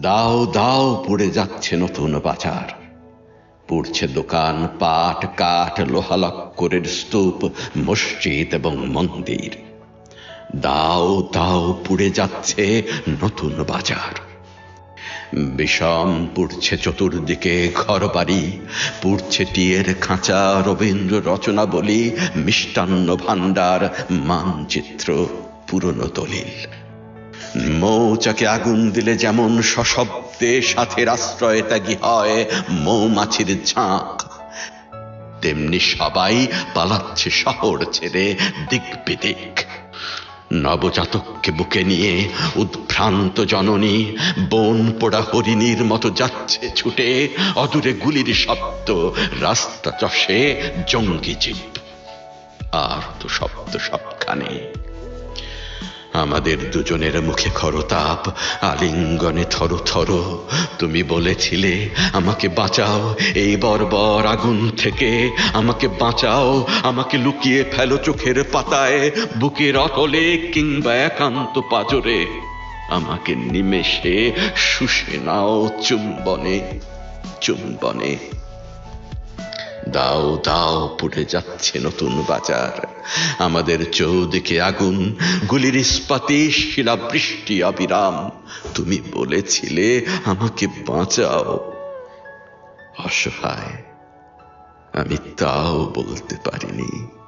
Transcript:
দাও দাও, পড়ে যাচ্ছে নতুন বাজার। পুড়ছে দোকান, পাট, কাঠ লোহালক্করের স্তূপ, মসজিদ এবং মন্দির। দাও দাও, পুড়ে যাচ্ছে নতুন বাজার। বিষম পুড়ছে চতুর্দিকে ঘর বাড়ি পুড়ছে টিয়ের খাঁচা, রবীন্দ্র রচনা বলি মিষ্টান্ন ভাণ্ডার, মানচিত্র, পুরনো দলিল। মৌচাকে আগুন দিলে যেমন সশব্দে সাথের আশ্রয় ত্যাগী হয়, মৌমাছির ঝাঁক। তেমনি সবাই পালাচ্ছে শহর ছেড়ে দিক বিদিক। নবজাতককে বুকে নিয়ে উদ্ভ্রান্ত জননী, বন পোড়া হরিণীর মতো যাচ্ছে ছুটে, অদূরে গুলির শব্দ, রাস্তা চষে জঙ্গি জিপ আর তো শব্দ সবখানে। আমাদের দুজনের মুখে খরতাপ আলিঙ্গনে থর থর। তুমি বলেছিলে, আমাকে বাঁচাও, এই বর্বর আগুন থেকে আমাকে বাঁচাও, আমাকে লুকিয়ে ফেলো চোখের পাতায়, বুকের অতলে কিংবা একান্ত পাজরে। আমাকে নিমেষে শুষে নাও চুম্বনে চুম্বনে। দাও দাও, পুড়ে যাচ্ছে নতুন বাজার। আমাদের চৌদিকে আগুন, গুলির ইস্পাতে শিলাবৃষ্টি অবিরাম। তুমি বলেছিলে আমাকে বাঁচাও। অসহায়, আমি তাও বলতে পারিনি।